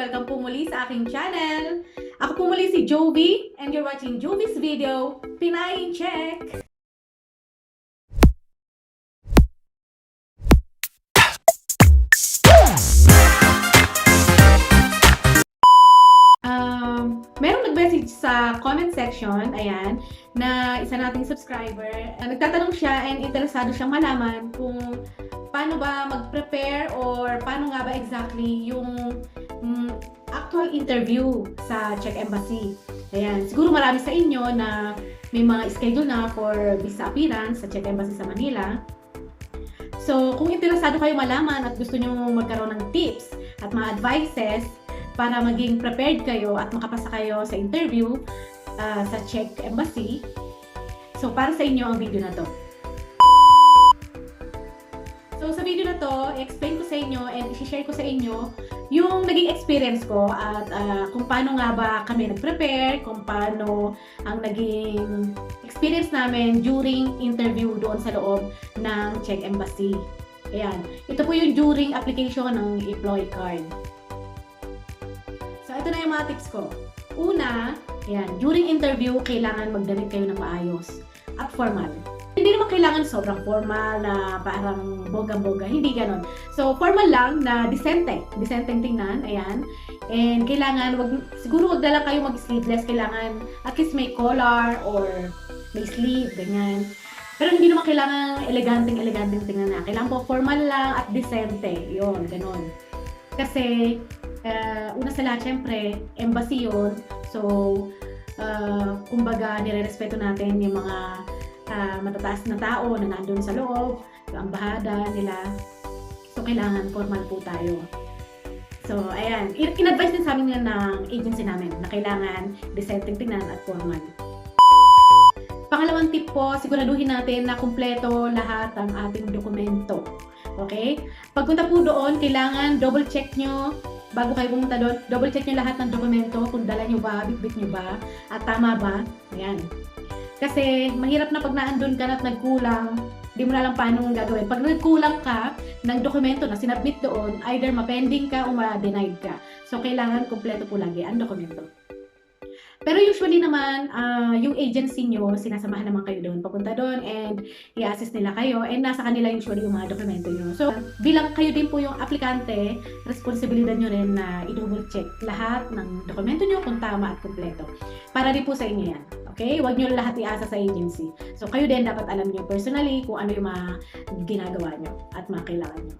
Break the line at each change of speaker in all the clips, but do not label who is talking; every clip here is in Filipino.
Welcome po muli sa aking channel. Ako po muli si Jovi and you're watching Jovi's video, Pinay in Check. Um, merong nag-message sa comment section, ayan, na isa nating subscriber. Nagtatanong siya and interesado siyang malaman kung paano ba mag-prepare or paano nga ba exactly yung mm, actual interview sa Czech Embassy. Ayan, siguro marami sa inyo na may mga schedule na for visa appearance sa Czech Embassy sa Manila. So, kung interesado kayo malaman at gusto nyo magkaroon ng tips at mga advices para maging prepared kayo at makapasa kayo sa interview ah, sa Czech Embassy, so para sa inyo ang video na to. So sa video na to, explain ko sa inyo and i-share ko sa inyo yung naging experience ko at ah, kung paano nga ba kami nag-prepare, kung paano ang naging experience namin during interview doon sa loob ng Czech Embassy. Ayan. Ito po yung during application ng employee card. So, ito na yung mga tips ko. Una, ayan, during interview, kailangan magdamit kayo ng maayos at formal. Hindi naman kailangan sobrang formal na parang boga-boga. Hindi ganon. So, formal lang na decente. Decente tingnan. Ayan. And kailangan, wag, siguro wag na lang kayo mag-sleeveless. Kailangan at least may collar or may sleeve, ganyan. Pero hindi naman kailangan eleganteng-eleganteng tingnan na. Kailangan po formal lang at decente. Yun, ganon. Kasi, uh, una sa lahat, syempre, embassy yun. So, uh, kumbaga, nire-respeto natin yung mga uh, matataas na tao na nandun sa loob, yung ambahada nila. So, kailangan formal po tayo. So, ayan. In- In-advise din sa amin yan ng agency namin na kailangan decenteng tingnan at formal. Pangalawang tip po, siguraduhin natin na kumpleto lahat ang ating dokumento. Okay? Pagpunta po doon, kailangan double check nyo bago kayo pumunta doon, double check nyo lahat ng dokumento kung dala nyo ba, bitbit nyo ba, at tama ba. Ayan. Kasi mahirap na pag naandun ka na at nagkulang, di mo na lang paano gagawin. Pag nagkulang ka ng dokumento na sinabit doon, either ma-pending ka o ma-denied ka. So, kailangan kumpleto po lagi ang dokumento. Pero usually naman, ah, yung agency nyo, sinasamahan naman kayo doon, papunta doon, and i-assist nila kayo, and nasa kanila usually yung mga dokumento nyo. So, bilang kayo din po yung aplikante, responsibilidad nyo rin na i-double check lahat ng dokumento nyo kung tama at kumpleto. Para din po sa inyo yan. Okay? Huwag nyo lahat iasa sa agency. So, kayo din dapat alam nyo personally kung ano yung mga ginagawa nyo at mga kailangan nyo.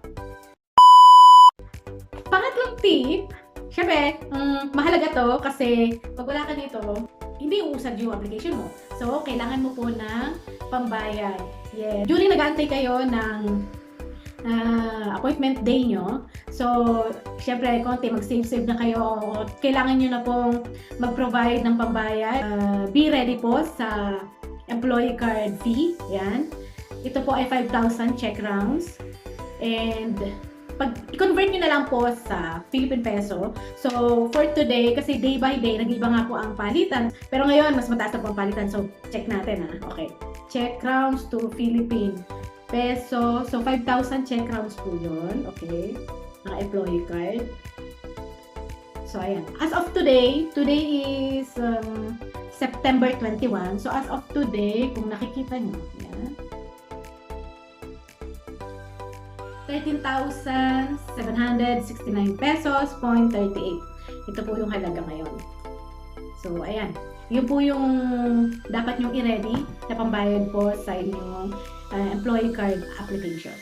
Pangatlong tip, syempre, mm, mahalaga to kasi pag wala ka dito, hindi uusad yung application mo. So, kailangan mo po ng pambayad. Yeah. During nag-aantay kayo ng ah, appointment day nyo, so, syempre, konti, mag-save-save na kayo. Kailangan nyo na pong mag-provide ng pambayad. Ah, be ready po sa employee card fee. Yan. Ito po ay 5,000 check rounds. And pag i-convert nyo na lang po sa Philippine peso. So, for today, kasi day by day, nag-iba nga po ang palitan. Pero ngayon, mas mataas na po ang palitan. So, check natin ha. Okay. Check rounds to Philippine peso. So, 5,000 check rounds po yun. Okay. Ang employee card. So, ayan. As of today, today is um, September 21. So, as of today, kung nakikita nyo, ayan. 13,769 pesos, 0.38. Ito po yung halaga ngayon. So, ayan. Yun po yung dapat nyong i-ready na pambayad po sa inyong uh, employee card application.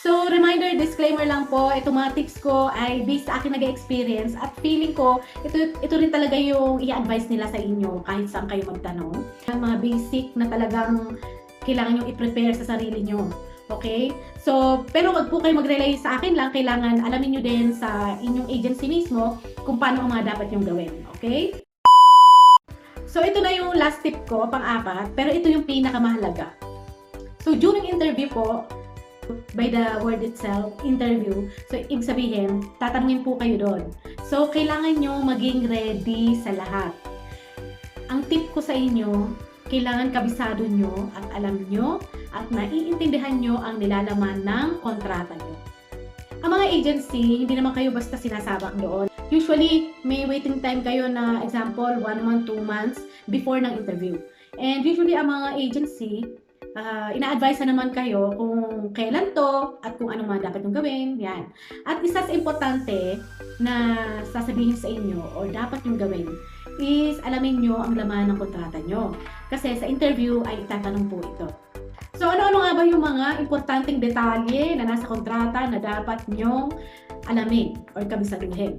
So, reminder, disclaimer lang po, itong mga tips ko ay based sa akin nag-experience at feeling ko, ito, ito rin talaga yung i-advise nila sa inyo kahit saan kayo magtanong. Ang mga basic na talagang kailangan nyo i-prepare sa sarili nyo. Okay? So, pero wag po kayo mag-rely sa akin lang. Kailangan alamin nyo din sa inyong agency mismo kung paano mga dapat nyong gawin. Okay? So, ito na yung last tip ko, pang-apat. Pero ito yung pinakamahalaga. So, during interview po, by the word itself, interview, so, ibig sabihin, tatanungin po kayo doon. So, kailangan nyo maging ready sa lahat. Ang tip ko sa inyo, kailangan kabisado nyo at alam nyo at naiintindihan nyo ang nilalaman ng kontrata nyo. Ang mga agency, hindi naman kayo basta sinasabak doon. usually may waiting time kayo na example, one month, two months before ng interview. And usually ang mga agency, uh, ina-advise na naman kayo kung kailan to at kung ano mga dapat yung gawin. Yan. At isa sa importante na sasabihin sa inyo or dapat yung gawin is alamin nyo ang laman ng kontrata nyo. Kasi sa interview ay itatanong po ito. So ano-ano nga ba yung mga importanteng detalye na nasa kontrata na dapat nyong alamin or kabisaduhin?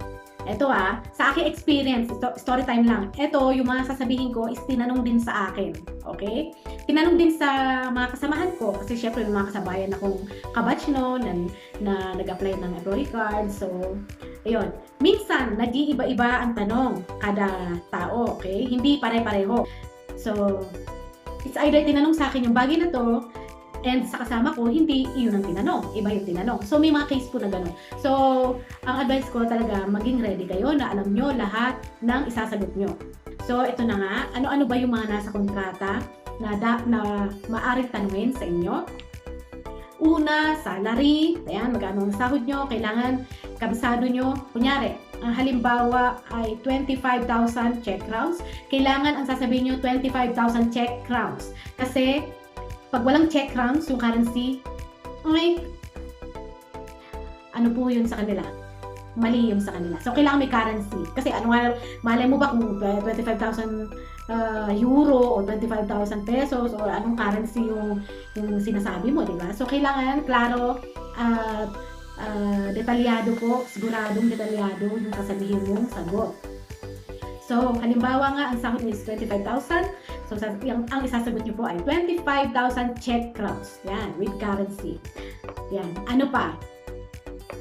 Ito ah, sa aking experience, story time lang. Ito, yung mga sasabihin ko is tinanong din sa akin. Okay? Tinanong din sa mga kasamahan ko. Kasi syempre, yung mga kasabayan akong kabatch no, na, na nag-apply ng employee card. So, ayun. Minsan, nag-iiba-iba ang tanong kada tao. Okay? Hindi pare-pareho. So, it's either tinanong sa akin yung bagay na to, and sa kasama ko, hindi yun ang tinanong. Iba yung tinanong. So, may mga case po na gano'n. So, ang advice ko talaga, maging ready kayo na alam nyo lahat ng isasagot nyo. So, ito na nga. Ano-ano ba yung mga nasa kontrata na, da, na maaring tanungin sa inyo? Una, salary. Ayan, magkano ang sahod nyo. Kailangan kabisado nyo. Kunyari, ang halimbawa ay 25,000 check crowns. Kailangan ang sasabihin nyo 25,000 check crowns. Kasi pag walang check crowns, yung currency, ay, ano po yun sa kanila? Mali yung sa kanila. So, kailangan may currency. Kasi ano nga, malay mo ba kung 25,000 uh, euro o 25,000 pesos or anong currency yung, yung sinasabi mo, di ba? So, kailangan, klaro, uh, uh, detalyado po, siguradong detalyado yung sasabihin mong sagot. So, halimbawa nga, ang sahod is 25,000. So, yung, ang isasagot niyo po ay 25,000 Czech crowns. Yan, with currency. Yan. Ano pa?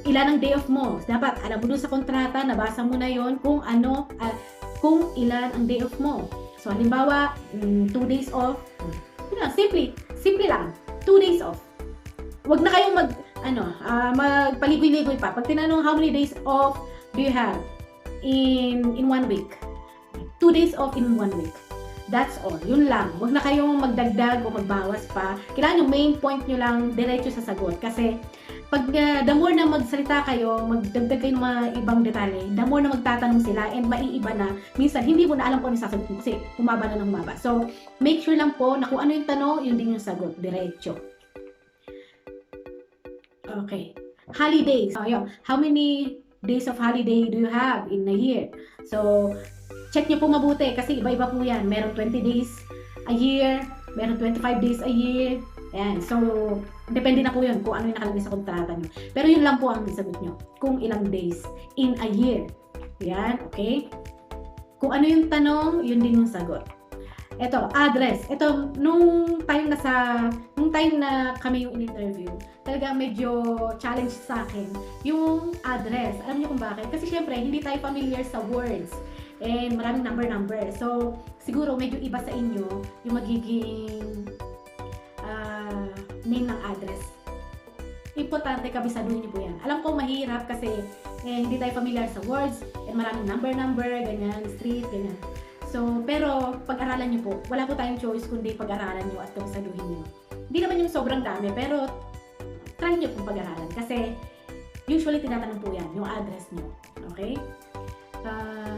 Ilan ang day off mo? Dapat, alam mo dun sa kontrata, nabasa mo na yon kung ano, uh, kung ilan ang day off mo. So, halimbawa, 2 mm, days off. Yun lang, simple. Simple lang. 2 days off. Huwag na kayong mag, ano, uh, magpaligoy-ligoy pa. Pag tinanong how many days off do you have in in one week? two days off in one week. That's all. Yun lang. Huwag na kayong magdagdag o magbawas pa. Kailangan yung main point nyo lang diretso sa sagot. Kasi pag uh, the more na magsalita kayo, magdagdag kayo ng mga ibang detalye, the more na magtatanong sila and maiiba na. Minsan, hindi mo na alam kung ano sasagot mo kasi humaba na ng humaba. So, make sure lang po na kung ano yung tanong, yun din yung sagot. Diretso. Okay. Holidays. Oh, yun. How many days of holiday do you have in a year? So, check niyo po mabuti kasi iba-iba po yan. Meron 20 days a year, meron 25 days a year. Ayan. So, depende na po yun kung ano yung nakalagay sa kontrata niyo. Pero yun lang po ang isagot niyo. Kung ilang days in a year. Yan, okay? Kung ano yung tanong, yun din yung sagot. Ito, address. Ito, nung time na sa, nung time na kami yung in-interview, talaga medyo challenge sa akin yung address. Alam niyo kung bakit? Kasi syempre, hindi tayo familiar sa words and maraming number-number. So, siguro medyo iba sa inyo yung magiging uh, name ng address. Importante kabisaduhin niyo po yan. Alam ko mahirap kasi eh, hindi tayo familiar sa words and maraming number-number, ganyan, street, ganyan. So, pero pag-aralan niyo po, wala po tayong choice kundi pag-aralan niyo at kabisaduhin niyo. Hindi naman yung sobrang dami, pero try niyo pong pag-aralan kasi usually tinatanong po yan, yung address niyo. Okay? Uh,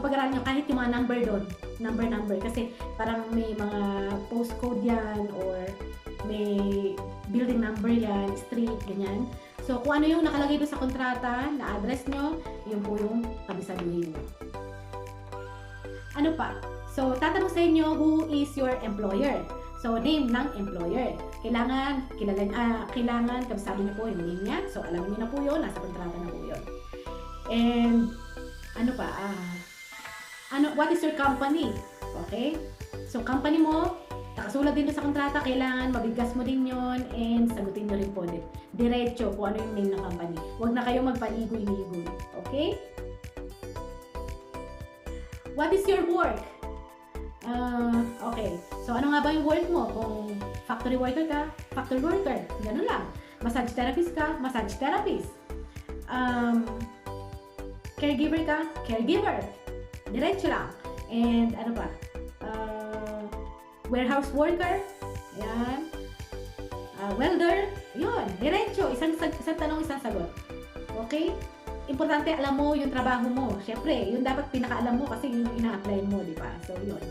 pag-aralan nyo kahit yung mga number doon, number number kasi parang may mga postcode yan or may building number yan, street, ganyan. So, kung ano yung nakalagay doon sa kontrata, na address nyo, yun po yung kabisaduhin nyo. Ano pa? So, tatanong sa inyo, who is your employer? So, name ng employer. Kailangan, kilala, ah, kailangan, kabisado niyo po yung name niya. So, alam niyo na po yun, nasa kontrata na po yun. And, ano pa, ah, ano, what is your company? Okay? So, company mo, nakasulat din sa kontrata, kailangan mabigkas mo din yon and sagutin mo rin po din. Diretso kung ano yung name ng company. Huwag na kayo magpaligoy-ligoy. Okay? What is your work? Uh, okay. So, ano nga ba yung work mo? Kung factory worker ka, factory worker. Ganun lang. Massage therapist ka, massage therapist. Um, caregiver ka, caregiver. Diretso lang. And ano pa? Uh, warehouse worker. Ayan. Uh, welder. Yun. Diretso. Isang, isang tanong, isang sagot. Okay? Importante alam mo yung trabaho mo. Siyempre, yun dapat pinakaalam mo kasi yun yung ina-apply mo, di ba? So, yun.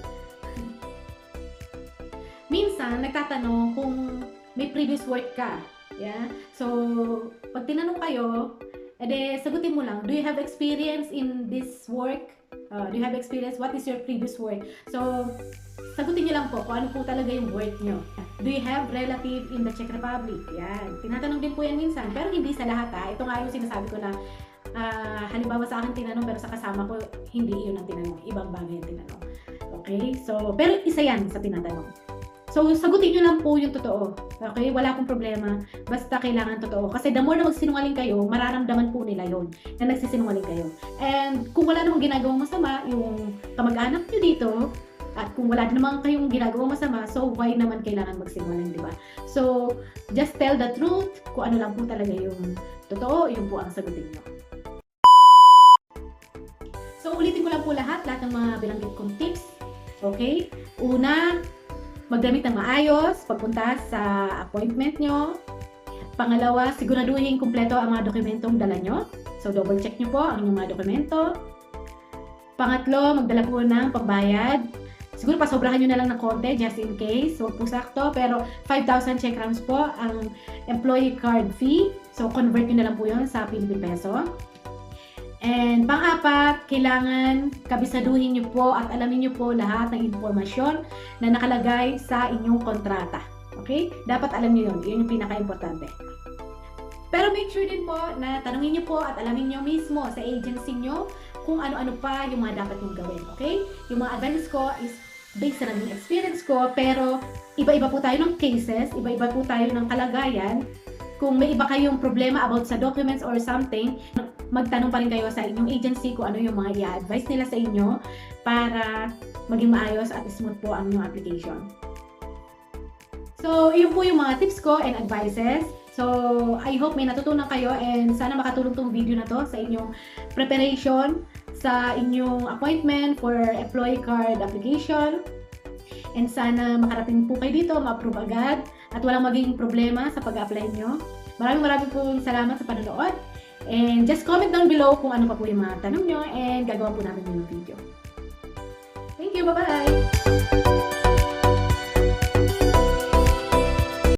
Minsan, nagtatanong kung may previous work ka. Yeah? So, pag tinanong kayo, ede, sagutin mo lang, do you have experience in this work? Uh, do you have experience? What is your previous work? So, sagutin nyo lang po kung ano po talaga yung work nyo. Do you have relative in the Czech Republic? Yan. Tinatanong din po yan minsan. Pero hindi sa lahat ha. Ito nga yung sinasabi ko na ah, halimbawa sa akin tinanong pero sa kasama ko hindi yun ang tinanong. Ibang bagay ang tinanong. Okay? So, pero isa yan sa tinatanong. So, sagutin nyo lang po yung totoo. Okay? Wala akong problema. Basta kailangan totoo. Kasi the more na magsinungaling kayo, mararamdaman po nila yon na nagsisinungaling kayo. And kung wala namang ginagawang masama, yung kamag-anak nyo dito, at kung wala naman kayong ginagawang masama, so why naman kailangan magsinungaling, di ba? So, just tell the truth. Kung ano lang po talaga yung totoo, yun po ang sagutin nyo. So, ulitin ko lang po lahat, lahat ng mga binanggit kong tips. Okay? Una, magdamit ng maayos, pagpunta sa appointment nyo. Pangalawa, siguraduhin kumpleto ang mga dokumentong dala nyo. So, double check nyo po ang inyong mga dokumento. Pangatlo, magdala po ng pagbayad. Siguro pasobrahan nyo na lang ng konti just in case. Huwag po sakto. Pero 5,000 Czech crowns po ang employee card fee. So, convert nyo na lang po yun sa Philippine Peso. And pang-apat, kailangan kabisaduhin nyo po at alamin nyo po lahat ng impormasyon na nakalagay sa inyong kontrata. Okay? Dapat alam nyo yun. Yun yung pinaka-importante. Pero make sure din po na tanungin nyo po at alamin nyo mismo sa agency nyo kung ano-ano pa yung mga dapat nyong gawin. Okay? Yung mga advice ko is based sa naging experience ko, pero iba-iba po tayo ng cases, iba-iba po tayo ng kalagayan. Kung may iba kayong problema about sa documents or something, magtanong pa rin kayo sa inyong agency kung ano yung mga i-advise nila sa inyo para maging maayos at smooth po ang inyong application. So, yun po yung mga tips ko and advices. So, I hope may natutunan kayo and sana makatulong tong video na to sa inyong preparation sa inyong appointment for employee card application. And sana makarating po kayo dito, ma-approve agad at walang magiging problema sa pag-apply nyo. Maraming maraming po salamat sa panonood. And just comment down below kung ano pa po yung mga tanong nyo and gagawa po namin yung video. Thank you, bye-bye!